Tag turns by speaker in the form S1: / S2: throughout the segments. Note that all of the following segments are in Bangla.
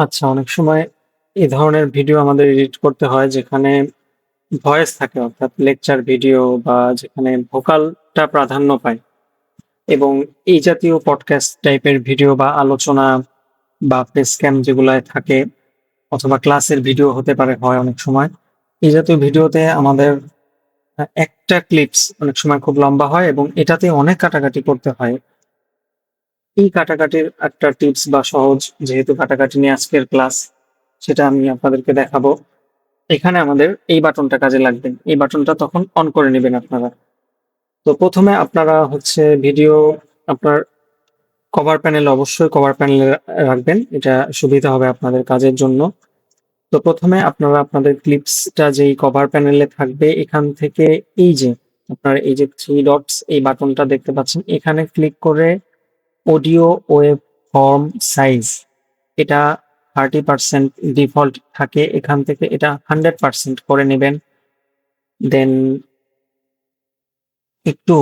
S1: আচ্ছা, অনেক সময় এ ধরনের ভিডিও আমাদের এডিট করতে হয় যেখানে ভয়েস থাকে অর্থাৎ লেকচার ভিডিও বা যেখানে ভোকালটা প্রাধান্য পায়। এবং এই জাতীয় পডকাস্ট টাইপের ভিডিও বা আলোচনা বা ফেস ক্যাম যেগুলায় থাকে অথবা ক্লাসের ভিডিও হতে পারে হয় অনেক সময় এই জাতীয় ভিডিওতে আমাদের একটা ক্লিপস অনেক সময় খুব লম্বা হয় এবং এটাতে অনেক কাটাকাটি করতে হয়। এই কাটাকাটির একটা টিপস বা সহজ যেহেতু কাটাকাটি নিয়ে আজকের ক্লাস, সেটা আমি আপনাদেরকে দেখাবো। এখানে আমাদের এই বাটনটা কাজে লাগবে। এই বাটনটা তখন অন করে নেবেন আপনারা। তো প্রথমে আপনারা হচ্ছে ভিডিও আপনার কভার প্যানেল অবশ্যই কভার প্যানেলে রাখবেন। এটা সুবিধা হবে আপনাদের কাজের জন্য। তো প্রথমে আপনারা আপনাদের ক্লিপসটা যেই কভার প্যানেলে থাকবে, এখান থেকে এই যে আপনার এই যে থ্রি ডটস এই বাটনটা দেখতে পাচ্ছেন। এখানে ক্লিক করে অডিও ওয়েব ফর্ম সাইজ। এটা থার্টি পার্সেন্ট ডিফল্ট থাকে এখান থেকে এটা হান্ড্রেড পার্সেন্ট করে নেবেন। দেন একটু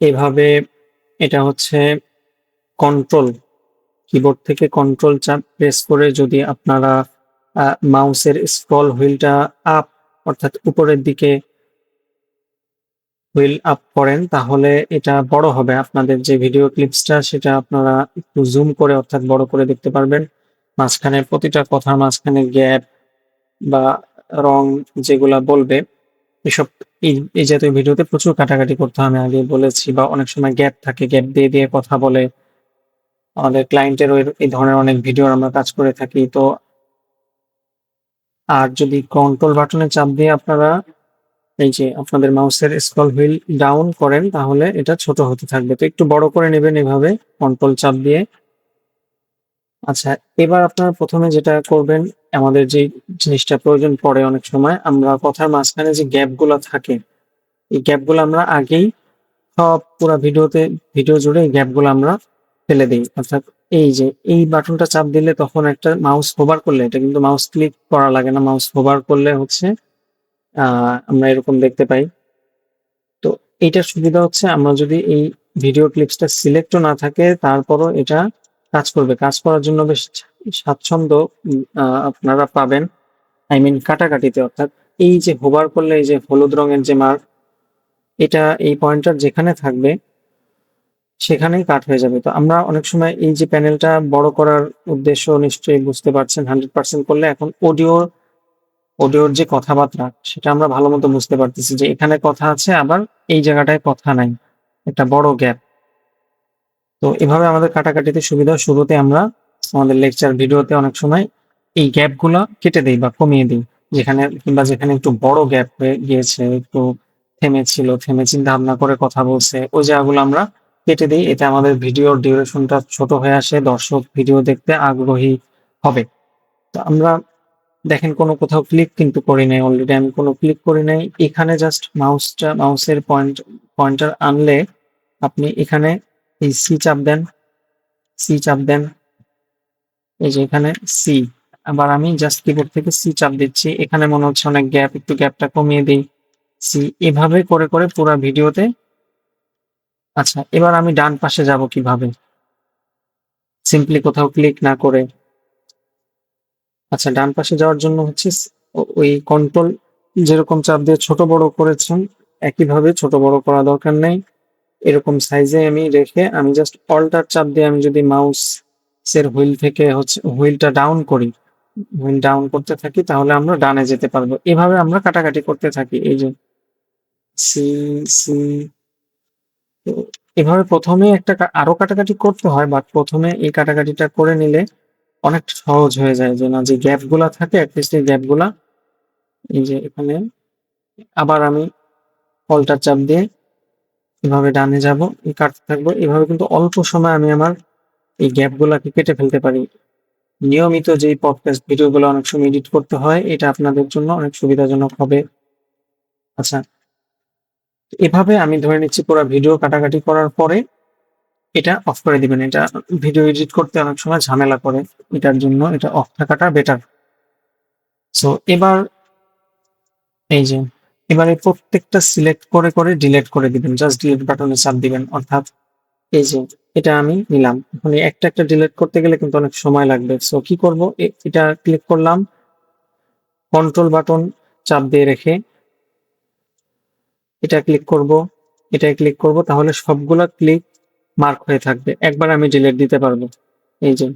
S1: এভাবে এটা হচ্ছে কন্ট্রোল কিবোর্ড থেকে কন্ট্রোল চাপ প্রেস করে যদি আপনারা মাউসের স্ক্রল হুইলটা আপ অর্থাৎ উপরের দিকে হুইল আপ করেন, তাহলে এটা বড় হবে। আপনাদের যে ভিডিও ক্লিপসটা সেটা আপনারা একটু জুম করে, অর্থাৎ বড় করে দেখতে পারবেন। মাঝখানে প্রতিটা কথার মাঝখানে গ্যাপ বা রং যেগুলা বলবে, এসব এই জাতীয় ভিডিওতে প্রচুর কাটাকাটি করতে আমি আগে বলেছি, বা অনেক সময় গ্যাপ থাকে গ্যাপ দিয়ে দিয়ে কথা বলে। আমাদের ক্লায়েন্টের এই ধরনের অনেক ভিডিও আমরা কাজ করে থাকি। তো আর যদি কন্ট্রোল বাটনে চাপ দিয়ে আপনারা এই যে আপনাদের মাউসের স্ক্রল হুইল ডাউন করেন, তাহলে এটা ছোট হতে থাকবে। তো একটু বড় করে নেবেন এভাবে কন্ট্রোল চাপ দিয়ে। আচ্ছা এবার আপনারা প্রথমে যেটা করবেন, আমাদের যে জিনিসটা প্রয়োজন পড়ে অনেক সময়, আমরা কথার মাঝখানে যে গ্যাপগুলো থাকে, এই গ্যাপগুলো আমরা আগেই সব পুরো ভিডিওতে, ভিডিও জুড়ে এই গ্যাপগুলো আমরা ফেলে দিই। অর্থাৎ এই যে, এই বাটনটা চাপ দিলে তখন একটা মাউস হোভার করলে, এটা কিন্তু মাউস ক্লিক করা লাগে না, মাউস হোভার করলে হচ্ছে আমরা এরকম দেখতে পাই। তো এইটার সুবিধা হচ্ছে আমরা যদি এই ভিডিও ক্লিপসটা সিলেক্টও না থাকে, তারপরও এটা কাজ করবে। কাজ করার জন্য বেশ স্বাচ্ছন্দ্য আপনারা পাবেন। আই মিন কাটাকাটিতে অর্থাৎ এই যে হোবার করলে, এই যে হলুদ রঙের যে মার্ক এটা এই পয়েন্টার যেখানে থাকবে, সেখানেই কাট হয়ে যাবে। তো আমরা অনেক সময় এই যে প্যানেলটা বড় করার উদ্দেশ্য নিশ্চয়ই বুঝতে পারছেন হান্ড্রেড পার্সেন্ট করলে এখন অডিও অডিওর যে কথাবার্তা, সেটা আমরা ভালো মতো বুঝতে পারতেছি যে এখানে কথা আছে, আবার এই জায়গাটায় কথা নাই। একটা বড় গ্যাপ তো এভাবে আমাদের কাটাকাটিতে সুবিধা শুরুতে আমরা আমাদের লেকচার ভিডিওতে অনেক সময় এই গ্যাপগুলো কেটে দেই বা কমিয়ে দিই। যেখানে কিংবা যেখানে একটু বড় গ্যাপ হয়ে গিয়েছে, একটু থেমে ছিল থেমে চিন্তা ভাবনা করে কথা বলছে, ওই জায়গাগুলো আমরা কেটে দিই। এতে আমাদের ভিডিওর ডিউরেশনটা ছোট হয়ে আসে, দর্শক ভিডিও দেখতে আগ্রহী হবে। তো আমরা দেখেন কোনো কোথাও ক্লিক কিন্তু করি নাই অলরেডি আমি কোনো ক্লিক করি নাই। এখানে জাস্ট মাউসটা মাউসের পয়েন্ট পয়েন্টার আনলে আপনি এখানে এই সি চাপ দেন সি চাপ দেন। এই যে এখানে সি আবার আমি জাস্ট কিবোর্ড থেকে সি চাপ দিচ্ছি। এখানে মনে হচ্ছে অনেক গ্যাপ একটু গ্যাপটা কমিয়ে দিই। সি এভাবে করে করে পুরো ভিডিওতে। আচ্ছা এবার আমি ডান পাশে যাব কীভাবে? সিম্পলি কোথাও ক্লিক না করে। আচ্ছা ডান পাশে যাওয়ার জন্য হচ্ছে ওই কন্ট্রোল যেরকম চাপ দিয়ে ছোট বড় করেছেন, একইভাবে ছোট বড় করা দরকার নেই। এরকম সাইজে আমি রেখে আমি জাস্ট অল্টার চাপ দিয়ে আমি যদি মাউস এর হুইল থেকে হচ্ছে হুইলটা ডাউন করি হুইল ডাউন করতে থাকি, তাহলে আমরা ডানে যেতে পারব। এভাবে আমরা কাটাকাটি করতে থাকি, এই যে সি সি এভাবে প্রথমে একটা আরও কাটাকাটি করতে হয় বাট প্রথমে এই কাটাকাটিটা করে নিলে অনেক সহজ হয়ে যায় যে, না, যে গ্যাপগুলা থাকে অ্যাটলিস্ট এই গ্যাপগুলা, এই যে এখানে, আবার আমি অল্টার চাপ দিয়ে এভাবে ডানে যাব কাটতে থাকব। এভাবে কিন্তু অল্প সময় আমি আমার এই গ্যাপ গুলাকে কেটে ফেলতে পারি। নিয়মিত যেই পডকাস্ট ভিডিওগুলো অনেক সময় এডিট করতে হয়, এটা আপনাদের জন্য অনেক সুবিধাজনক হবে। আচ্ছা এভাবে আমি ধরে নিচ্ছি পুরো ভিডিও কাটাকাটি করার পরে এটা অফ করে দিবেন। এটা ভিডিও এডিট করতে অনেক সময় ঝামেলা করে। এটার জন্য এটা অফ থাকাটা বেটার সো এবার এই যে, এবারে প্রত্যেকটা সিলেক্ট করে করে ডিলিট করে দিবেন। জাস্ট ডিলিট বাটনে চাপ দিবেন, অর্থাৎ এই যে, এটা আমি নিলাম। এখন একটা একটা ডিলিট করতে গেলে কিন্তু অনেক সময় লাগবে। সো কি করব? এটা ক্লিক করলাম। কন্ট্রোল বাটন চাপ দিয়ে রেখে এটা ক্লিক করব। এটা ক্লিক করব। তাহলে সবগুলা ক্লিক মার্ক হয়ে থাকবে। একবার আমি ডিলেট দিতে পারব। এই যে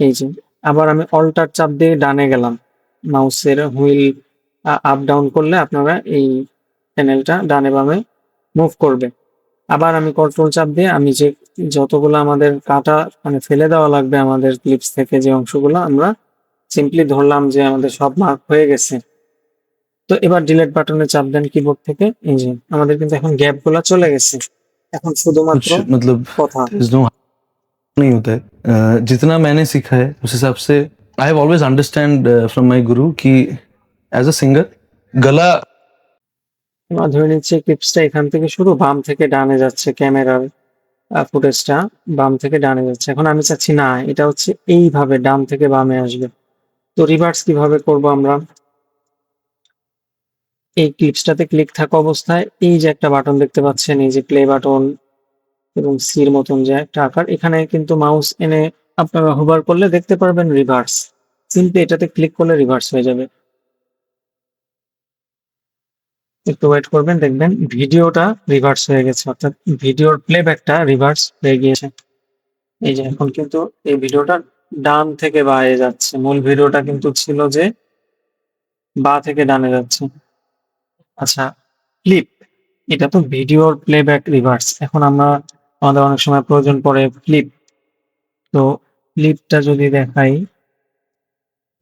S1: এই যে, আবার আমি অল্টার চাপ দিয়ে ডানে গেলাম। মাউসের হুইল আপ ডাউন করলে আপনারা এই প্যানেলটা ডানে বামে মুভ করবে। আবার আমি কন্ট্রোল চাপ দিয়ে আমি যে যতগুলো আমাদের কাটা মানে ফেলে দেওয়া লাগবে আমাদের ক্লিপস থেকে যে অংশগুলো, আমরা সিম্পলি ধরলাম যে আমাদের সব মার্ক হয়ে গেছে। তো এবার ডিলেট বাটনে চাপ দেন কিবোর্ড থেকে। এই যে, আমাদের কিন্তু এখন গ্যাপগুলো চলে গেছে। এখন শুধুমাত্র
S2: कुछ मतलब
S1: কথা
S2: there's no नहीं होता है अ, जितना मैंने सीखा है उस हिसाब से I have always understand from my guru कि एज अ सिंगर गला
S1: আমরা ধরে নিচ্ছি ক্লিপসটা এখান থেকে শুরু বাম থেকে ডানে যাচ্ছে ক্যামেরার ফুটেজটা বাম থেকে ডানে যাচ্ছে এখন আমি চাচ্ছি না এটা হচ্ছে এইভাবে ডান থেকে বামে আসবে তো রিভার্স কিভাবে করব আমরা এই ক্লিপসটাতে ক্লিক থাকা অবস্থায় এই যে একটা বাটন দেখতে পাচ্ছেন, এই যে প্লে বাটন এবং সির মতন যে একটা আকার, এখানে কিন্তু মাউস এনে আপনারা হোভার করলে দেখতে পারবেন রিভার্স সিম্পলি এটাতে ক্লিক করলে রিভার্স হয়ে যাবে। একটু ওয়েট করবেন, দেখবেন ভিডিওটা রিভার্স হয়ে গেছে, অর্থাৎ ভিডিওর প্লেব্যাকটা রিভার্স হয়ে গিয়েছে। এই যে এখন কিন্তু এই ভিডিওটা ডান থেকে বায়ে যাচ্ছে। মূল ভিডিওটা কিন্তু ছিল যে বা থেকে ডানে যাচ্ছে। আচ্ছা ক্লিপ এটা তো ভিডিওর প্লেব্যাক রিভার্স এখন আমরা আমাদের অনেক সময় প্রয়োজন পড়ে ক্লিপ তো ক্লিপটা যদি দেখাই,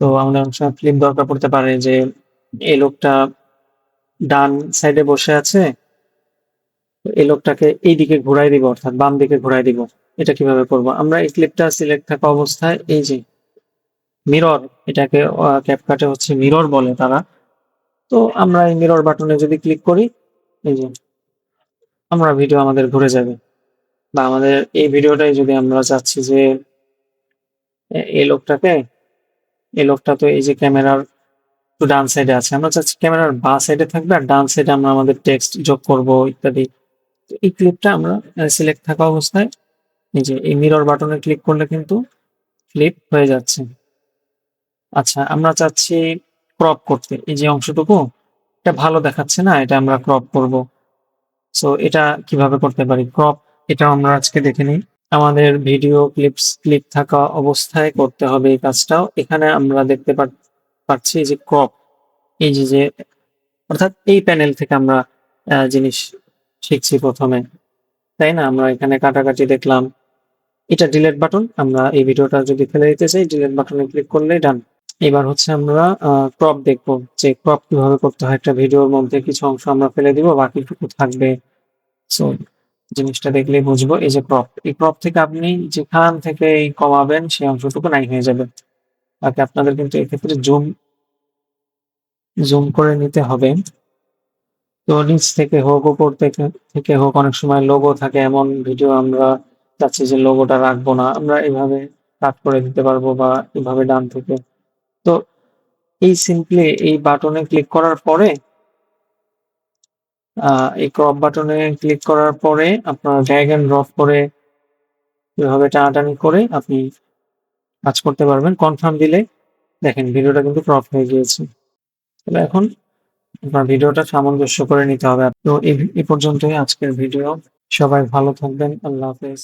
S1: তো আমাদের অনেক সময় ক্লিপ দরকার পড়তে পারে যে এই লোকটা ডান সাইডে বসে আছে এই লোকটাকে এই দিকে ঘোরাই দিব, অর্থাৎ বাম দিকে ঘোরাই দিব। এটা কীভাবে করব? আমরা এই ক্লিপটা সিলেক্ট থাকা অবস্থায় এই যে মিরর এটাকে ক্যাপকাটে হচ্ছে মিরর বলে তারা। তো আমরা এই মিরর বাটনে যদি ক্লিক করি, এই যে, আমরা ভিডিও আমাদের ঘুরে যাবে। বা আমাদের এই ভিডিওটাই যদি আমরা চাচ্ছি যে এই লোকটাকে, এই লোকটা তো এই যে ক্যামেরার একটু ডান সাইডে আছে। আমরা চাচ্ছি ক্যামেরার বা সাইডে থাকবে আর ডান সাইডে আমরা আমাদের টেক্সট যোগ করব ইত্যাদি। তো এই ক্লিপটা আমরা সিলেক্ট থাকা অবস্থায়, এই যে, এই মিরর বাটনে ক্লিক করলে কিন্তু ক্লিপ হয়ে যাচ্ছে। আচ্ছা আমরা চাচ্ছি ক্রপ করতে। এই যে অংশটুকু, এটা ভালো দেখাচ্ছে না, এটা আমরা ক্রপ করব। সো এটা কীভাবে করতে পারি? ক্রপ এটা আমরা আজকে দেখে নিই। আমাদের ভিডিও ক্লিপস ক্লিপ থাকা অবস্থায় করতে হবে এই কাজটাও। এখানে আমরা দেখতে পাচ্ছি যে ক্রপ এই যে যে, অর্থাৎ এই প্যানেল থেকে আমরা জিনিস শিখছি প্রথমে। তাই না? আমরা এখানে কাটাকাটি দেখলাম। এটা ডিলেট বাটন আমরা এই ভিডিওটা যদি ফেলে দিতে চাই ডিলেট বাটনে ক্লিক করলেই ডান এবার হচ্ছে আমরা ক্রপ দেখব যে ক্রপ কীভাবে করতে হয়। একটা ভিডিওর মধ্যে কিছু অংশ আমরা ফেলে দিব বাকিটুকু থাকবে। সো জিনিসটা দেখলে বুঝব এই যে ক্রপ এই ক্রপ থেকে আপনি যেখান থেকে কমাবেন, সেই অংশটুকু নাই হয়ে যাবে। বাকি আপনাদের কিন্তু এক্ষেত্রে জুম জুম করে নিতে হবে। তো নিচ থেকে হোক, উপর থেকে থেকে হোক, অনেক সময় লোগো থাকে। এমন ভিডিও আমরা চাচ্ছি যে লোগোটা রাখব না। আমরা এভাবে কাট করে দিতে পারব বা এভাবে ডান থেকে তো এই সিম্পলি এই বাটনে ক্লিক করার পরে এই ক্রপ বাটনে ক্লিক করার পরে আপনার ড্র্যাগ এন্ড ড্রপ করে এভাবে টানাটানি করে আপনি কাজ করতে পারবেন। কনফার্ম দিলে দেখেন ভিডিওটা কিন্তু ক্রপ হয়ে গিয়েছে। তাহলে এখন আপনার ভিডিওটা সামঞ্জস্য করে নিতে হবে। তো এই পর্যন্তই আজকের ভিডিও সবাই ভালো থাকবেন। আল্লাহ হাফেজ।